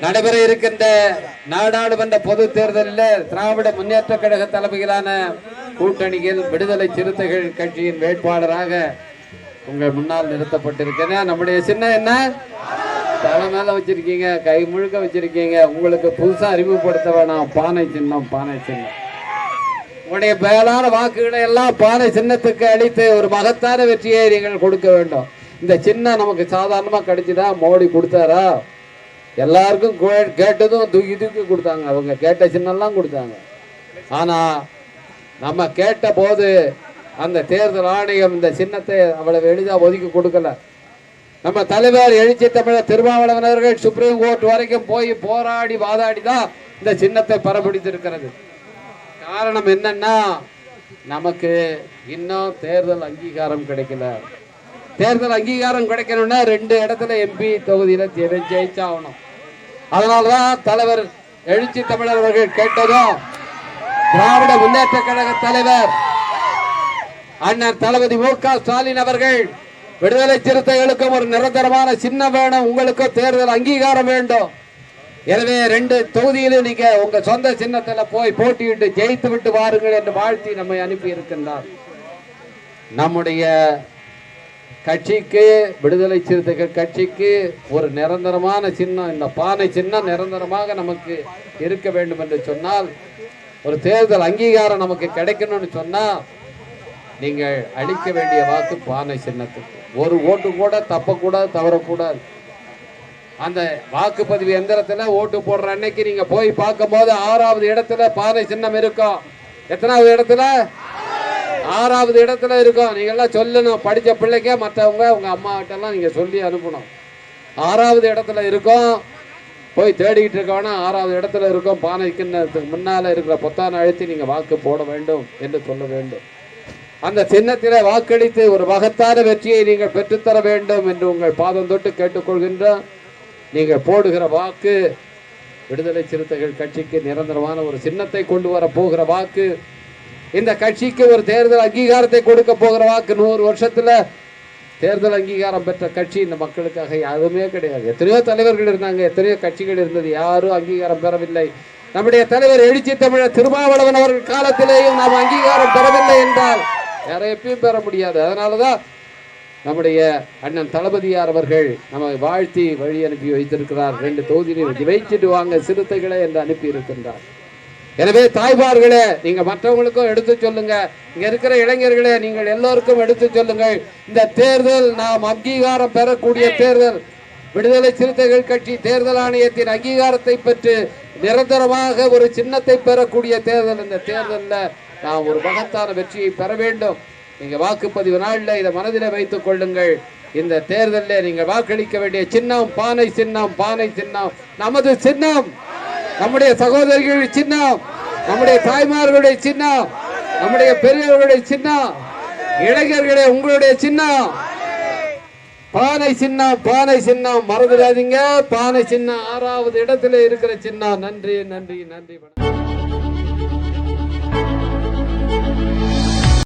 நடைபெற இருக்கின்ற நாடாளுமன்ற பொது தேர்தலில் திராவிட முன்னேற்ற கழக தலைமையிலான கூட்டணியில் விடுதலை சிறுத்தைகள் கட்சியின் வேட்பாளராக உங்கள் முன்னால் நிறுத்தப்பட்டிருக்கிறேன். நம்முடைய சின்ன என்ன? தலை மேல வச்சிருக்கீங்க கை முழுக்க வச்சிருக்கீங்க. உங்களுக்கு புதுசா அறிமுகப்படுத்த வேணாம். பானை சின்னம் பானை சின்னம். உங்களுடைய மேலான வாக்குகளை எல்லாம் பானை சின்னத்துக்கு அளித்து ஒரு மகத்தான வெற்றியை நீங்கள் கொடுக்க வேண்டும். இந்த சின்னம் நமக்கு சாதாரணமா கிடைச்சுதா? மோடி கொடுத்தாரா? எல்லாருக்கும் கேட்டதும் தூக்கி தூக்கி கொடுத்தாங்க அவங்க. கேட்ட சின்னம்லாம் கொடுத்தாங்க. ஆனால் நம்ம கேட்ட போது அந்த தேர்தல் ஆணையம் இந்த சின்னத்தை அவ்வளவு எளிதாக ஒதுக்கி கொடுக்கல. நம்ம தலைவர் எழுச்சி தமிழர் திருமாவளவனர்கள் சுப்ரீம் கோர்ட் வரைக்கும் போய் போராடி வாதாடி தான் இந்த சின்னத்தை பரப்பிடித்திருக்கிறது. காரணம் என்னன்னா நமக்கு இன்னும் தேர்தல் அங்கீகாரம் கிடைக்கல. தேர்தல் அங்கீகாரம் கிடைக்கணும்னா ரெண்டு இடத்துல எம்பி தொகுதியில் ஜெ- ஜெயிச்சாகணும். அதனால்தான் தலைவர் எழுச்சி தமிழர் அவர்கள் கேட்டதும் திராவிட முன்னேற்ற கழக தலைவர் அண்ணன் தளபதி மு க ஸ்டாலின் அவர்கள் விடுதலை சிறுத்தைகளுக்கும் ஒரு நிரந்தரமான சின்னம் வேணும். உங்களுக்கு தேர்தல் அங்கீகாரம் வேண்டும். எனவே ரெண்டு தொகுதியிலும் நீங்க உங்க சொந்த சின்னத்துல போய் போட்டியிட்டு ஜெயித்து விட்டு வாருங்கள் என்று வாழ்த்தி நம்மை அனுப்பி இருக்கின்றார். நம்முடைய கட்சிக்கு விடுதலை சிறுத்தைகள் கட்சிக்கு ஒரு நிரந்தரமான சின்னம் இந்த பானை சின்னம் நிரந்தரமாக நமக்கு இருக்க வேண்டும் என்று சொன்னால் ஒரு தேர்தல் அங்கீகாரம் நமக்கு கிடைக்கணும்னு சொன்னால் நீங்கள் அளிக்க வேண்டிய வாக்கு பானை சின்னத்துக்கு. ஒரு ஓட்டு கூட தப்பக்கூடாது தவறக்கூடாது. அந்த வாக்குப்பதிவு எந்திரத்தில் ஓட்டு போடுற அன்னைக்கு நீங்கள் போய் பார்க்கும்போது ஆறாவது இடத்துல பானை சின்னம் இருக்கும். எத்தனாவது இடத்துல? ஆறாவது இடத்துல இருக்கும். நீங்கள்லாம் சொல்லணும். படித்த பிள்ளைக்கே மற்றவங்க உங்கள் அம்மாக்கிட்டலாம் நீங்கள் சொல்லி அனுப்பணும். ஆறாவது இடத்துல இருக்கும். போய் தேடிக்கிட்டு இருக்கவனா ஆறாவது இடத்துல இருக்கும். பானை கிண்ணத்துக்கு முன்னால் இருக்கிற பொத்தான அழுத்தி நீங்கள் வாக்கு போட வேண்டும் என்று சொல்ல வேண்டும். அந்த சின்னத்திலே வாக்களித்து ஒரு மகத்தான வெற்றியை நீங்கள் பெற்றுத்தர வேண்டும் என்று உங்கள் பாதம் தொட்டு கேட்டுக்கொள்கின்றோம். நீங்கள் போடுகிற வாக்கு விடுதலை சிறுத்தைகள் கட்சிக்கு நிரந்தரமான ஒரு சின்னத்தை கொண்டு வர போகிற வாக்கு இந்த கட்சிக்கு ஒரு தேர்தல் அங்கீகாரத்தை கொடுக்க போகிற வாக்கு நூறு வருஷத்துல தேர்தல் அங்கீகாரம் பெற்ற கட்சி இந்த மக்களுக்காக யாருமே கிடையாது. எத்தனையோ தலைவர்கள் இருந்தாங்க எத்தனையோ கட்சிகள் இருந்தது யாரும் அங்கீகாரம் பெறவில்லை. நம்முடைய தலைவர் எழுச்சி தமிழர் திருமாவளவன் அவர்கள் காலத்திலேயும் நாம் அங்கீகாரம் பெறவில்லை என்றால் வேற எப்பயும் பெற முடியாது. அதனாலதான் நம்முடைய அண்ணன் தளபதியார் அவர்கள் நம்மை வாழ்த்தி வழி அனுப்பி வைத்திருக்கிறார். ரெண்டு தொகுதியிலும் ஜெயிச்சிட்டு வாங்க சிறுத்தைகளை என்று அனுப்பி இருக்கின்றார். எனவே தாய்மார்களே நீங்க மற்றவங்களுக்கும் எடுத்து சொல்லுங்க. இங்க இருக்கிற இளைஞர்களே நீங்கள் எல்லோருக்கும் எடுத்து சொல்லுங்கள். இந்த தேர்தல் நாம் அங்கீகாரம் பெறக்கூடிய தேர்தல். விடுதலை சிறுத்தைகள் கட்சி தேர்தல் ஆணையத்தின் அங்கீகாரத்தை பெற்று நிரந்தரமாக ஒரு சின்னத்தை பெறக்கூடிய தேர்தல். இந்த தேர்தலில் நாம் ஒரு மகத்தான வெற்றியை பெற வேண்டும். நீங்க வாக்குப்பதிவு நாளில் இதை மனதில் வைத்துக் கொள்ளுங்கள். இந்த தேர்தலில் நீங்கள் வாக்களிக்க வேண்டிய சின்னம் பானை சின்னம் பானை சின்னம். நமது சின்னம். நம்முடைய சகோதரிகளுடைய சின்னம் நம்முடைய தாய்மார்களுடைய சின்னம் நம்முடைய பெரியவர்களுடைய சின்னம் இளைஞர்களே உங்களுடைய சின்னம். பானை சின்னம் பானை சின்னம் மறந்துடாதீங்க. பானை சின்னம் ஆறாவது இடத்துல இருக்கிற சின்னம். நன்றி நன்றி நன்றி. வணக்கம்.